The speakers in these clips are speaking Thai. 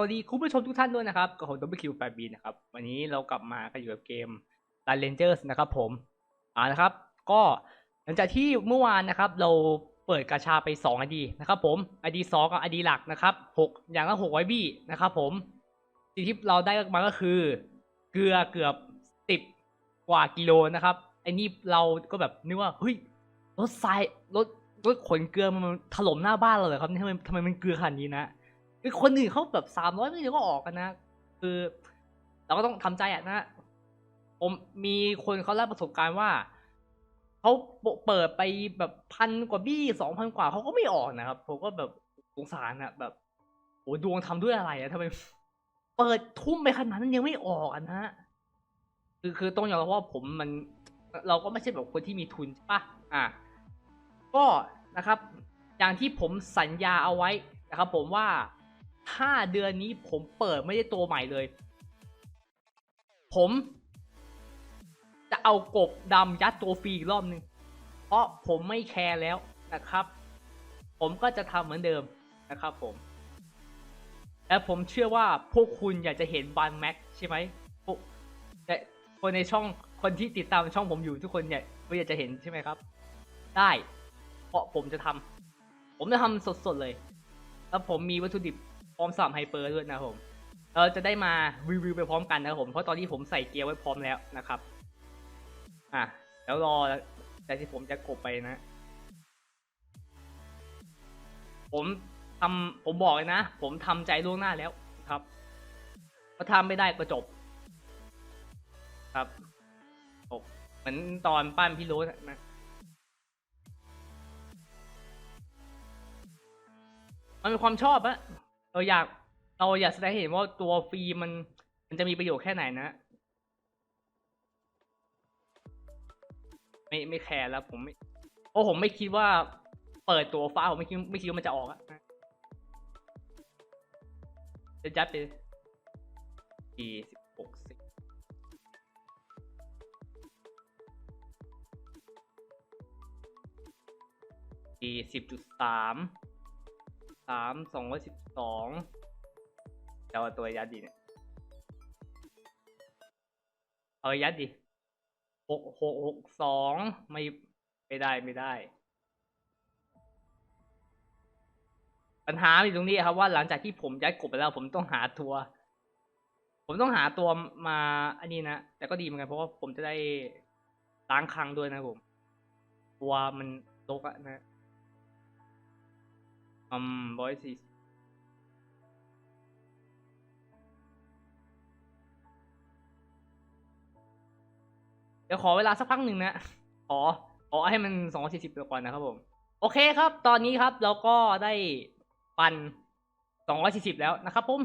วัสดีคุณผู้ชมทุกท่านด้วยนะครับกับผม WQ8B นะครับ วันนี้เรากลับมากันอยู่กับเกม r a n g e r s นะครับผมอ่านะครับ ก็หลังจากที่เมื่อวานนะครับ เราเปิดกาชาไป2 ID นะครับผม ID 2กับ ID หลักนะครับ6อย่างละ600บี้นะครับผมสิ่งที่เราได้มาก็คือ เกลือเกือบ10กว่ากิโลนะครับไอ้นี่เราก็แบบนึกว่าเฮ้ยรถทรายรถรถขนเกลือมันถล่มหน้าบ้านเราเลยครับทำไมทำไมมันเกลือขนาดนี้นะ คือคนอื่นเขาแบบสามร้อยไม่เดียวก็ออกกันนะ คือเราก็ต้องทำใจอะนะ ผมมีคนเขาเล่าประสบการณ์ว่าเขาเปิดไปแบบพันกว่าบี้สองพันกว่าเขาก็ไม่ออกนะครับ ผมก็แบบสงสารอะแบบโอ้ดวงทำด้วยอะไรอะทำไมเปิดทุ่มไปขนาดนั้นยังไม่ออกอะนะคือคือต้องยอมรับว่าผมมัน เราก็ไม่ใช่แบบคนที่มีทุนใช่ปะอะก็นะครับ อย่างที่ผมสัญญาเอาไว้นะครับ ผมว่า ถ้าเดือนนี้ผมเปิดไม่ได้ตัวใหม่เลย ผม จะเอากบดำยัดตัวฟรีอีกรอบหนึ่งเพราะผมไม่แคร์แล้วนะครับ ผมก็จะทำเหมือนเดิมนะครับผม และผมเชื่อว่าพวกคุณอยากจะเห็นบันแม็กใช่ไหมแต่คนในช่องคนที่ติดตามช่องผมอยู่ทุกคนเนี่ยก็อยากจะเห็นใช่ไหมครับ ได้ เพราะผมจะทำผมจะทำสดๆเลย แล้วผมมีวัตถุดิบ พร้อมสามไฮเปอร์ด้วยนะผมเราจะได้มารีวิวไปพร้อมกันนะผมเพราะตอนนี้ผมใส่เกียร์ไว้พร้อมแล้วนะครับ อะแล้วรอแต่ที่ผมจะกดไปนะ ผมทำผมบอกเลยนะ ผมทำใจล่วงหน้าแล้วครับถ้าทำไม่ได้ก็จบ ครับจบเหมือนตอนปั้นพี่โรสนะมันเป็นความชอบอะ เราอยากเราอยากแสดงให้เห็นว่าตัวฟรีมันมันจะมีประโยชน์แค่ไหนนะ ไม่ไม่แคร์แล้วผมไม่เพราะผมไม่คิดว่าเปิดตัวฟ้าผมไม่คิดไม่คิดว่ามันจะออกอะจะยัดไปสี่สิบหกสิบสี่สิบจุดสามสามสองร้อยสิบ สองเอาตัวยัดดีเนี่ยเอายัดดิหกหกหกสองไม่ไม่ได้ไม่ได้ ปัญหาอยู่ตรงนี้ครับว่าหลังจากที่ผมยัดกบไปแล้ว ผมต้องหาตัว ผมต้องหาตัวมาอันนี้นะ แต่ก็ดีเหมือนกันเพราะว่าผมจะได้ล้างคลังด้วยนะผม ตัวมันโลกอะนะอืมร้อยสี่ ดี๋ยวขอเวลาสักพักหนึ่งนะ ขอ ขอให้มันสองสี่สิบก่อนนะครับผม โอเคครับ ตอนนี้ครับเราก็ได้ปันสองร้อยสี่สิบแล้วนะครับผม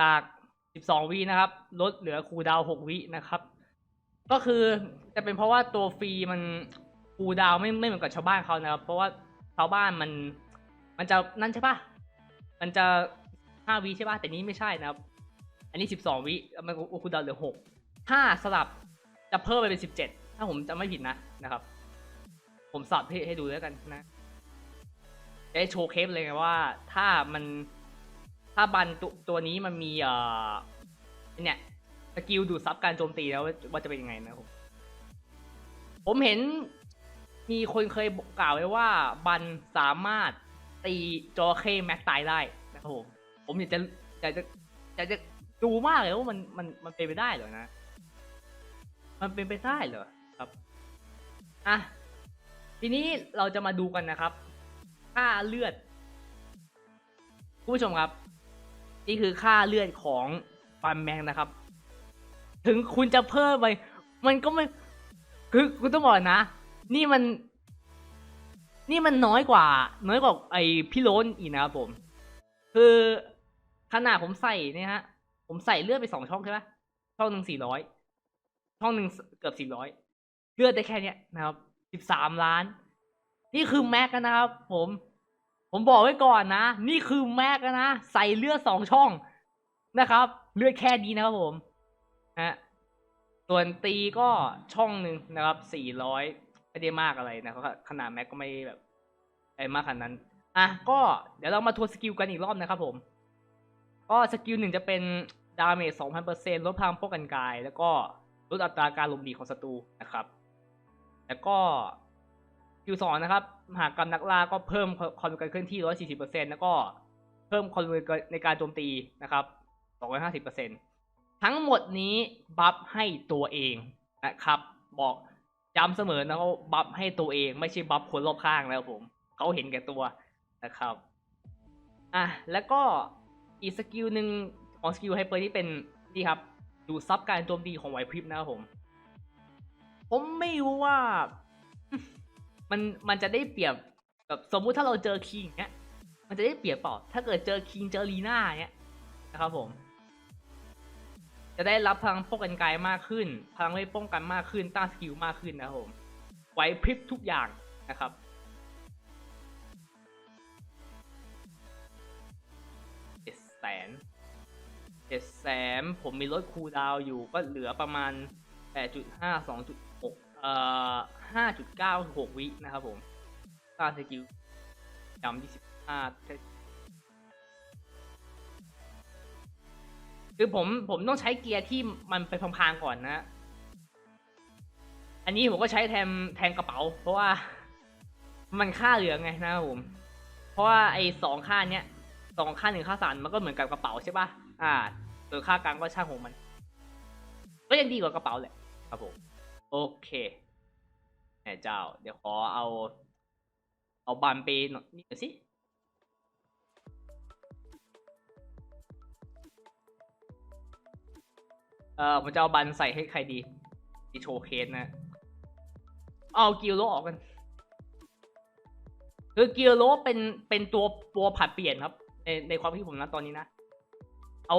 จากสิบสองวินะครับ ลดเหลือคูดาวหกวินะครับ ก็คือจะเป็นเพราะว่าตัวฟรีมันคูดาวไม่ไม่เหมือนกับชาวบ้านเขานะครับ เพราะว่าชาวบ้านมัน มันจะนั่นใช่ปะมันจะห้าวิใช่ปะแต่นี้ไม่ใช่นะครับ อันนี้สิบสองวิมันคูดาวเหลือหก ถ้าสลับจะเพิ่มไปเป็นสิบเจ็ดถ้าผมจะไม่ผิดนะนะครับ ผมสอบให้ให้ดูแล้วกันนะจะได้โชว์เคปเลยไงว่า ถ้ามันถ้าบันตัวตัวนี้มันมีเอ่อเนี่ยสกิลดูดซับการโจมตีแล้วว่าจะเป็นยังไงนะครับ ผมผมเห็นมีคนเคยกล่าวไว้ว่าบันสามารถตีจอเคแม็กตายได้นะครับผมผมอยากจะอยากจะอยากจะดูมากเลยว่ามันมันมันเป็นไปได้เหรอนะ มันเป็นไปได้เหรอครับอะทีนี้เราจะมาดูกันนะครับค่าเลือดคุณผู้ชมครับ นี่คือค่าเลือดของฟันแมงนะครับ ถึงคุณจะเพิ่มไป มันก็ไม่คือคุณต้องบอกนะ นี่มัน นี่มันน้อยกว่า น้อยกว่าไอพี่โลนอีกนะครับผม คือขนาดผมใส่เนี่ยฮะ ผมใส่เลือดไปสองช่องใช่ไหมช่องหนึ่งสี่ร้อย ช่องหนึ่งเกือบสี่ร้อยเลือดได้แค่เนี้ยนะครับสิบสามล้าน นี่คือแม็กนะครับ ผม ผมบอกไว้ก่อนนะ นี่คือแม็กนะ ใส่เลือดสองช่องนะครับ เลือดแค่นี้นะครับผมฮะส่วนตีก็ช่องหนึ่งนะครับสี่ร้อยไม่ได้มากอะไรนะครับขนาดแม็กก็ไม่แบบไอ้มากขนาดนั้นอะก็เดี๋ยวเรามาทวนสกิลกันอีกรอบนะครับผม ก็สกิลหนึ่งจะเป็นดาเมจ2,000%ลดพลังป้องกันกาย แล้วก็ ลดอัตราการหลบหนีของศัตรูนะครับ แล้วก็สกิลสองนะครับหากรรมนักล่าก็เพิ่มความเร็วการเคลื่อนที่140%แล้วก็เพิ่มความเร็วในการโจมตีนะครับ250%ทั้งหมดนี้บัฟให้ตัวเองนะครับ บอกย้ำเสมอนะว่าบัฟให้ตัวเองไม่ใช่บัฟคนรอบข้างแล้วผมเขาเห็นแก่ตัวนะครับอะแล้วก็อีกสกิลหนึ่งของสกิลไฮเปอร์ที่เป็นนี่ครับ ดูซับการโจมตีของไหวพริบนะครับผม ผมไม่รู้ว่า มันมันจะได้เปรียบแบบสมมุติถ้าเราเจอคิงเนี้ย มันจะได้เปรียบเปล่าถ้าเกิดเจอคิงเจอลีน่าเนี้ยนะครับผม จะได้รับพลังป้องกันกายมากขึ้น พลังเวทป้องกันมากขึ้นต้านสกิลมากขึ้นนะครับผมไหวพริบทุกอย่างนะครับเจ็ดแสน เจ็ดแสนผมมีลดคูดาวอยู่ก็เหลือประมาณแปดจุดห้าสองจุดหกเอ่อห้าจุดเก้าหกวินะครับผมต้านสกิลจำที่สิบห้าคือผมผมต้องใช้เกียร์ที่มันไปพลางๆก่อนนะ อันนี้ผมก็ใช้แทนแทนกระเป๋า เพราะว่ามันค่าเหลือไงนะครับผม เพราะว่าไอ้สองค่าเนี้ยสองค่าหนึ่งค่าสามมันก็เหมือนกับกระเป๋าใช่ปะ อ่าส่วนค่ากลางก็ช่างของมัน ก็ยังดีกว่ากระเป๋าแหละครับผมโอเคแม่เจ้า เดี๋ยวขอเอา เอาบันไปหน่อยนี่หน่อยสิเออผมจะเอาบันใส่ให้ใครดีดีโชว์เคสนะ เอากิลโลออกกันคือกิลโลเป็นเป็นตัวตัวผัดเปลี่ยนครับ ในในความคิดผมนะตอนนี้นะ เอา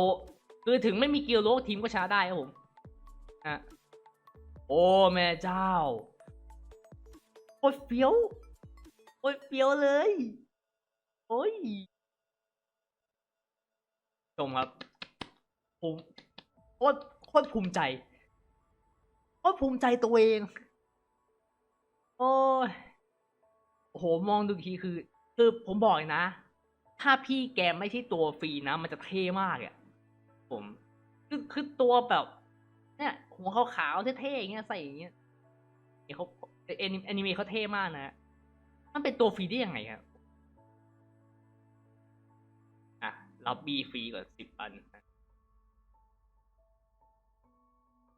คือถึงไม่มีเกิลโลกทีมก็ชนะได้ครับผมอะโอ้แม่เจ้าโอ้ยเฟี้ยวโอ้ยเฟี้ยวเลย โอ้ยชมครับผมโคตรโคตรภูมิใจโคตรภูมิใจตัวเอง โอ้ยโหมองดูทีคือ คือผมบอกเลยนะ ถ้าพี่แกไม่ใช่ตัวฟรีนะ มันจะเท่มากอะ่ะผมคือคือตัวแบบเนี่ยหัวขาวๆเท่ๆอย่างเงี้ยใส่อย่างเงี้ยเนี่ยเขาแอนิเมะเขาเท่มากนะมันเป็นตัวฟรีได้ยังไงครับอะรับบีฟรีก่อนสิบอัน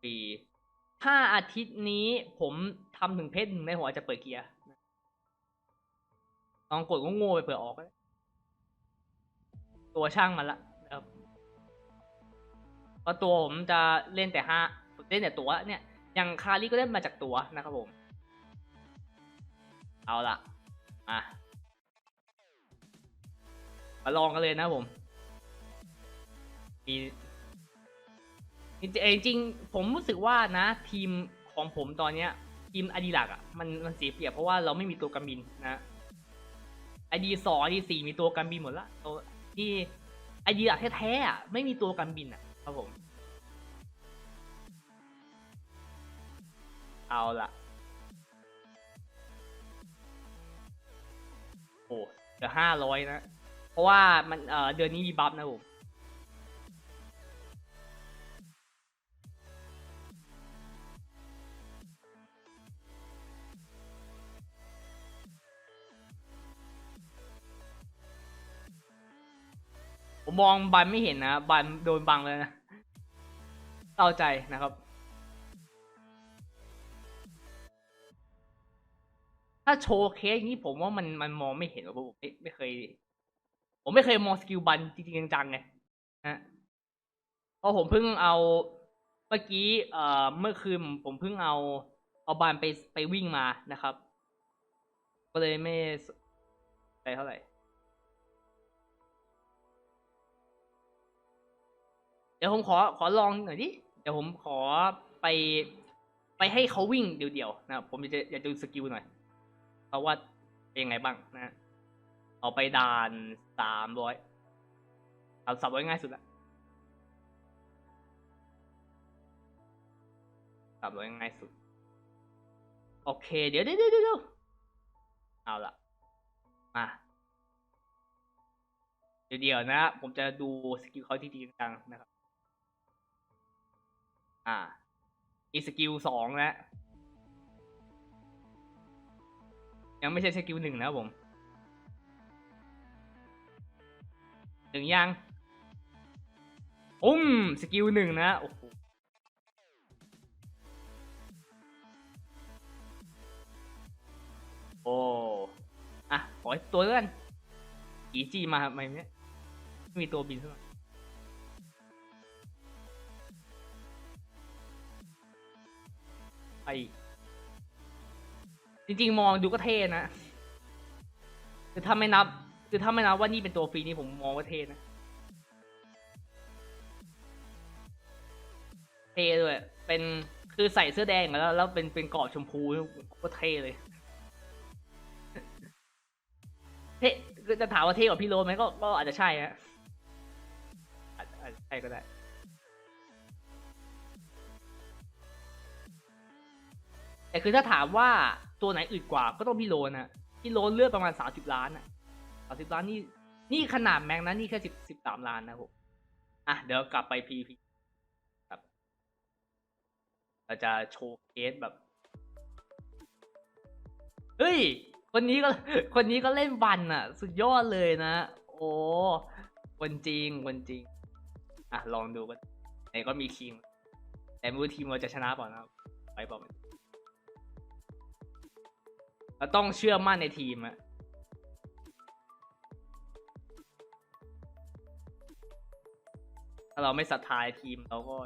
ฟรีถ้าอาทิตย์นี้ผมทำถึงเพชรหนึ่งในหัวจะเปิดเกียร์ลองกดก็โง่ไปเผื่อออกก็ได้ ตัวช่างมันละนะครับเพราะตัวผมจะเล่นแต่ห้าเล่นแต่ตัวเนี่ยอย่างคาริก็เล่นมาจากตัวนะครับผม เอาละอะมาลองกันเลยนะผมมีจริงจริงผมรู้สึกว่านะ ทีมของผมตอนเนี้ย ทีมอดีลักอะมันมันเสียเปรียบเพราะว่าเราไม่มีตัวกันบินนะไอดีสองไอดีสี่มีตัวกันบินหมดละตัว ที่ไอเดียแท้ๆไม่มีตัวกันบินอะครับผม เอาละโอ้เดือห้าร้อยนะ เพราะว่ามันเออเดือนนี้มีบัฟนะผม ผมมองบันไม่เห็นนะบันโดนบังเลยนะเศร้าใจนะครับ ถ้าโชว์เคสอย่างนี้ผมว่ามันมันมองไม่เห็นเพราะผมไม่ไม่เคย ผมไม่เคยมองสกิลบันจริงๆจังๆไงนะเพราะผมเพิ่งเอาเมื่อกี้เอ่อเมื่อคืนผมเพิ่งเอาเอาบันไปไปวิ่งมานะครับ ก็เลยไม่ใจเท่าไหร่ เดี๋ยวผมขอขอลองหน่อยดิเดี๋ยวผมขอไปไปให้เขาวิ่งเดี่ยวๆนะครับผมจะอยากดูสกิลหน่อยเพราะว่าเป็นยังไงบ้างนะเอาไปด่านสามร้อยเอาสับไว้ง่ายสุดละสับไว้ง่ายสุด โอเค เดี๋ยวเดี๋ยวเดี๋ยวเดี๋ยวเอาละมาเดี๋ยวๆนะ ผมจะดูสกิลเขาที่จริงจังนะครับ อ่า อีสกิลสองแล้วยังไม่ใช่สกิลหนึ่งนะครับผมหนึ่งยังอุ้มสกิลหนึ่งนะโอ้โหโอ้อะขอตัวเลื่อนอีจีมาทำไมเนี่ยไม่มีตัวบินสักหน่อย ไอจริงๆ มองดูก็เท่นะคือถ้าไม่นับคือถ้าไม่นับว่านี่เป็นตัวฟรีนี่ผมมองว่าเท่นะเท่ด้วยเป็นคือใส่เสื้อแดงแล้วแล้วเป็นเป็นกรอบชมพูก็เท่เลยเท่คือจะถามว่าเท่กว่าพี่โรไหมก็ก็อาจจะใช่ฮะอาจจะใช่ก็ได้ แต่คือถ้าถามว่าตัวไหนอึดกว่าก็ต้องพี่โรนนะพี่โรนเลือดประมาณสามสิบล้านอะสามสิบล้านนี่นี่ขนาดแม็กนะนี่แค่สิบสิบสามล้านนะผมอะเดี๋ยวกลับไปพีพีครับเราจะโชว์เคสแบบ เฮ้ย คนนี้ก็คนนี้ก็เล่นบันอะ สุดยอดเลยนะ โอ้คนจริงคนจริง อะ ลองดูกันไหนก็มีคิง แต่ไม่รู้ทีมเราจะชนะเปล่านะไปเปล่า เราต้องเชื่อมั่นในทีมอะถ้าเราไม่ศรัทธาทีมเราก็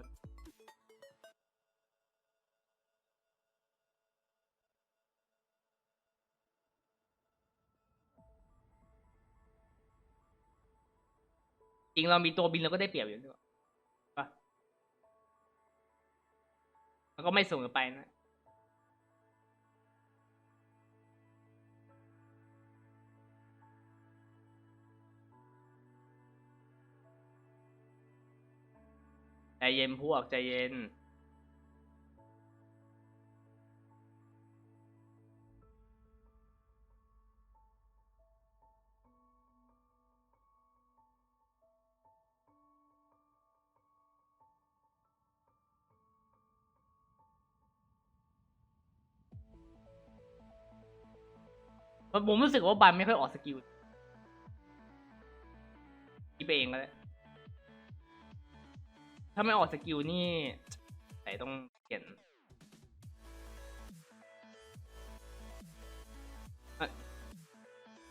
จริงเรามีตัวบินเราก็ได้เปรียบอยู่ด้วยปะแล้วก็ไม่ส่งไปนะ ใจเย็นพวกใจเย็น ผมรู้สึกว่าบันไม่ค่อยออกสกิลคิดไปเองก็ได้ ถ้าไม่ออกสกิลนี่ไหนต้องเขียน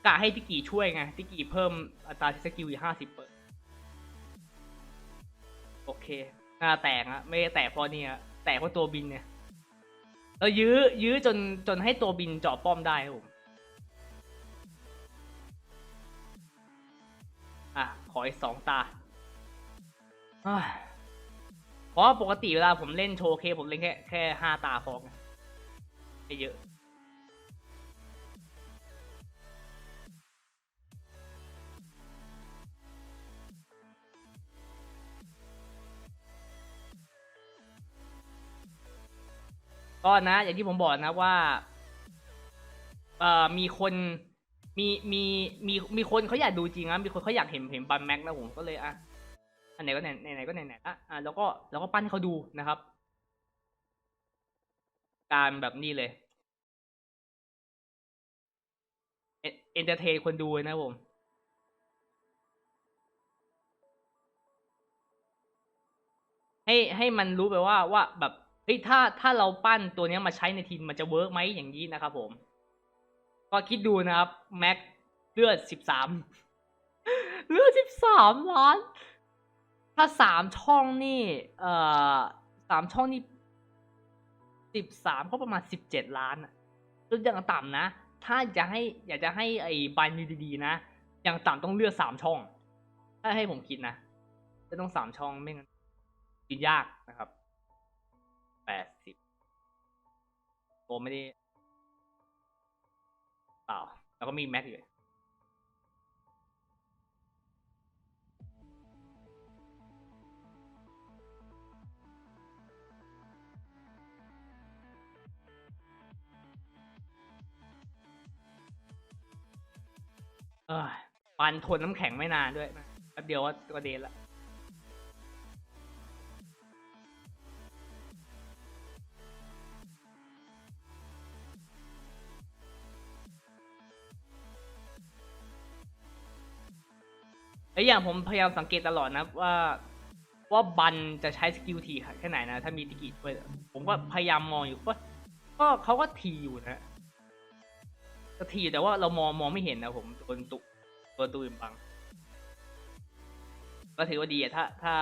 กะให้พี่กีช่วยไงพี่กีเพิ่มอัตราสกิลอีกห้าสิบเปอร์โอเคหน้าแตกอะไม่แตกเพราะเนี่ยแตกเพราะตัวบินเนี่ยแล้วยื้อยื้อจนจนให้ตัวบินเจาะป้อมได้ครับผมอะ ขออีกสองตาอ้า เพราะปกติเวลาผมเล่นโชว์เคผมเล่นแค่แค่ห้าตาพอไงไม่เยอะก็นะอย่างที่ผมบอกนะว่าเอ่อมีคนมีมีมีมีคนเขาอยากดูจริงนะมีคนเขาอยากเห็นเห็นบันแม็กนะผมก็เลยอะ ไหนก็ไหนไหนก็ไหนๆอะอะแล้วก็แล้วก็ปั้นให้เขาดูนะครับ การแบบนี้เลยเอนเตอร์เทนคนดูนะผมให้ให้มันรู้ไปว่าว่าแบบเฮ้ยถ้าถ้าเราปั้นตัวนี้มาใช้ในทีมมันจะเวิร์กไหมอย่างนี้นะครับผม ก็คิดดูนะครับ แม็กเลือดสิบสามเลือดสิบสามล้าน ถ้าสามช่องนี่ เอ่อสามช่องนี่สิบสามก็ประมาณสิบเจ็ดล้านอะคือย่างต่ำนะ ถ้าจะให้อยากจะให้ไอ้บันดีๆนะ อย่างต่ำต้องเลือกสามช่อง ถ้าให้ผมคิดนะจะต้องสามช่องไม่งั้นกินยากนะครับแปดสิบโอไม่ได้เปล่าแล้วก็มีแม็กอยู่ ปันทนน้ำแข็งไม่นานด้วยนะแป๊บเดียวว่าก็เดนละไอ้อย่างผมพยายามสังเกตตลอดนะว่าว่าบันจะใช้สกิลทีแค่ไหนนะ ถ้ามีติกิช่วยผมก็พยายามมองอยู่ว่าก็เขาก็ทีอยู่นะ ก็ทีแต่ว่าเรามองมองไม่เห็นนะผมโดนตุโดนตูนบัง ก็ถือว่าดีอะถ้า ถ้า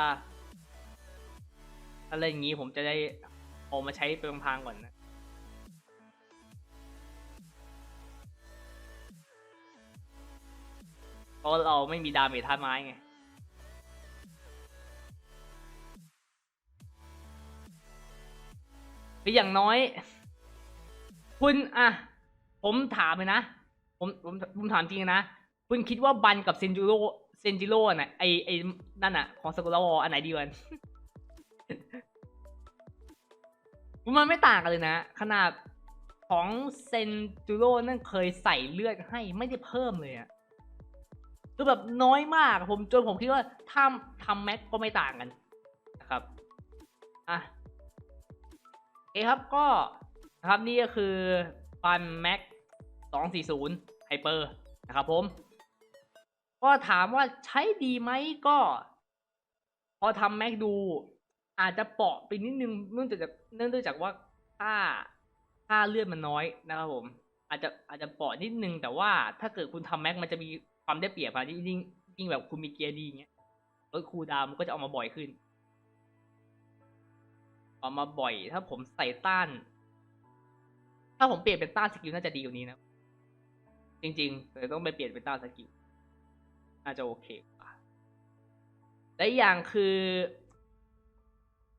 ถ้าเล่นอย่างนี้ผมจะได้เอามาใช้เป็นพางๆก่อนนะเพราะเราไม่มีดาเมจธาไม้ไงคืออย่างน้อย คุณอะ ผมถามเลยนะ ผมผมผมถามจริงนะ คุณคิดว่าบันกับเซนจูโร่เซนจิโร่น่ะไอไอนั่นอะ ของสกุลวออันไหนดีกว่ากันมันไม่ต่างกันเลยนะ ขนาดของเซนจูโร่นั่นเคยใส่เลือดให้ไม่ได้เพิ่มเลยอะคือแบบน้อยมากผมจนผมคิดว่าถ้าทำแม็กก็ไม่ต่างกันนะครับอะโอครับก็นะครับนี่ก็คือฟันแม็ก 240ไฮเปอร์นะครับผม ก็ถามว่าใช้ดีไหมก็ พอทำแม็กดูอาจจะเปราะไปนิดนึงเนื่องจากเนื่องจากว่าค่าค่าเลือดมันน้อยนะครับผม อาจจะอาจจะเปราะนิดนึง แต่ว่าถ้าเกิดคุณทำแม็กมันจะมีความได้เปรียบอะยิ่งยิ่งแบบคุณมีเกียร์ดีเงี้ยลดคูดาวมันก็จะออกมาบ่อยขึ้น ออกมาบ่อย ถ้าผมใส่ต้าน ถ้าผมเปลี่ยนเป็นต้านสกิลน่าจะดีกว่านี้นะ จริงๆแต่ต้องไปเปลี่ยนเป็นต้าสกิลน่าจะโอเคกว่าและอีกอย่างคือ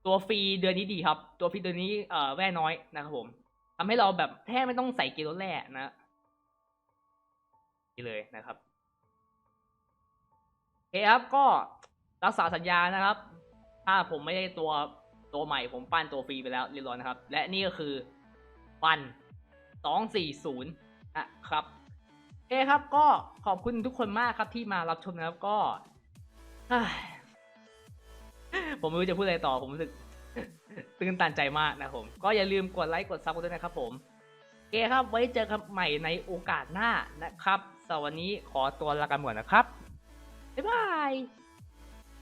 ตัวฟรีเดือนนี้ดีครับ ตัวฟรีเดือนนี้เอ่อแว่น้อยนะครับผมทำให้เราแบบแทบไม่ต้องใส่เกลแร่นะนี่เลยนะครับโอเคครับก็รักษาสัญญานะครับ ถ้าผมไม่ได้ตัวตัวใหม่ผมปั้นตัวฟรีไปแล้วเรียบร้อยนะครับ และนี่ก็คือ ปั้นสองสี่ศูนย์นะครับ เคครับ ก็ขอบคุณทุกคนมากครับที่มารับชมนะครับก็ผมไม่รู้จะพูดอะไรต่อผมรู้สึกตื่นตันใจมากนะครับผม ก็อย่าลืมกดไลค์กดซับกันด้วยนะครับผมโอเคครับไว้เจอกันใหม่ในโอกาสหน้านะครับสวันนี้ขอตัวลากันก่อนนะครับบ๊ายบาย